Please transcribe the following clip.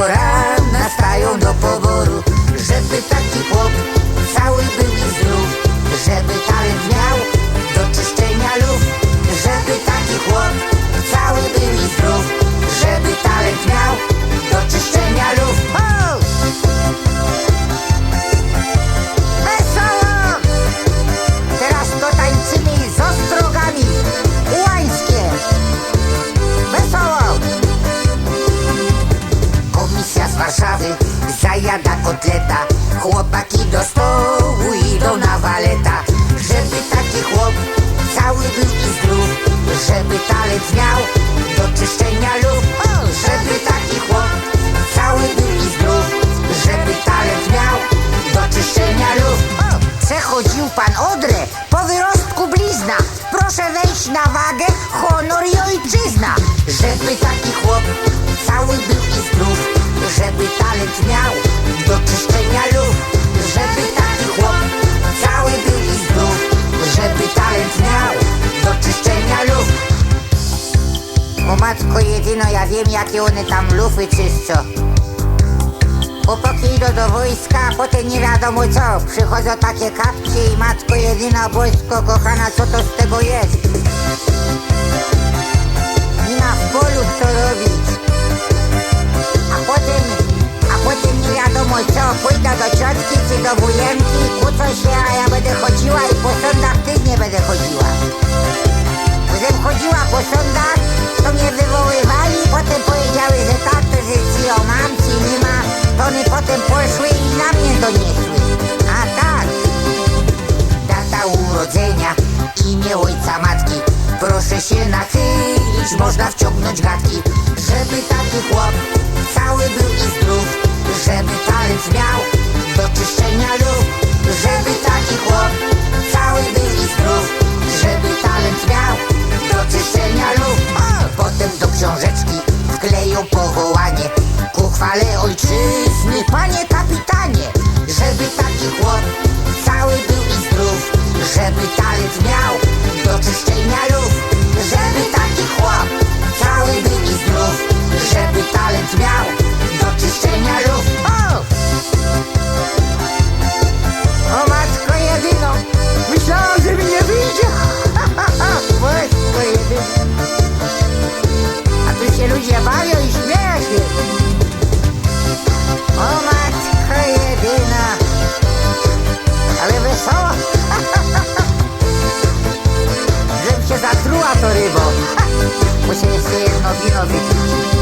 pora, nastają do poboru Żeby taki chłop cały był i zdrów Żeby talent miał. zajada kotleta. Chłopaki do stołu idą na waleta. Żeby taki chłop cały był i zdrów. Żeby talent miał do czyszczenia lub Żeby taki chłop cały był i zdrów. Żeby talent miał do czyszczenia lub Przechodził pan Odrę po wyrostku blizna. Proszę wejść na wagę, honor i ojczyzna. Żeby taki chłop talent miał do czyszczenia luf Żeby taki chłop cały był i zdrów Żeby talent miał do czyszczenia luf O matko jedyno, ja wiem jakie one tam lufy czyszczą. Chłopaki idą do wojska, a potem nie wiadomo co. Przychodzą takie kapcie i matko jedyna wojsko kochana, co to z tego jest? Do wujenki Kłócą się, a ja będę chodziła i po sądach też nie będę chodziła. Gdybym chodziła po sądach, to mnie wywoływali Potem powiedziały, że tak, to że ci o mam, ci nie ma. To one potem poszły i na mnie doniesły A tak Data urodzenia, imię ojca matki. Proszę się nachylić, można wciągnąć gadki Żeby taki chłop wkleją powołanie Ku chwale ojczyzny, panie kapitanie Żeby taki chłop cały był Się zatruła to rybą Muszę jeszcze jedno wino wypić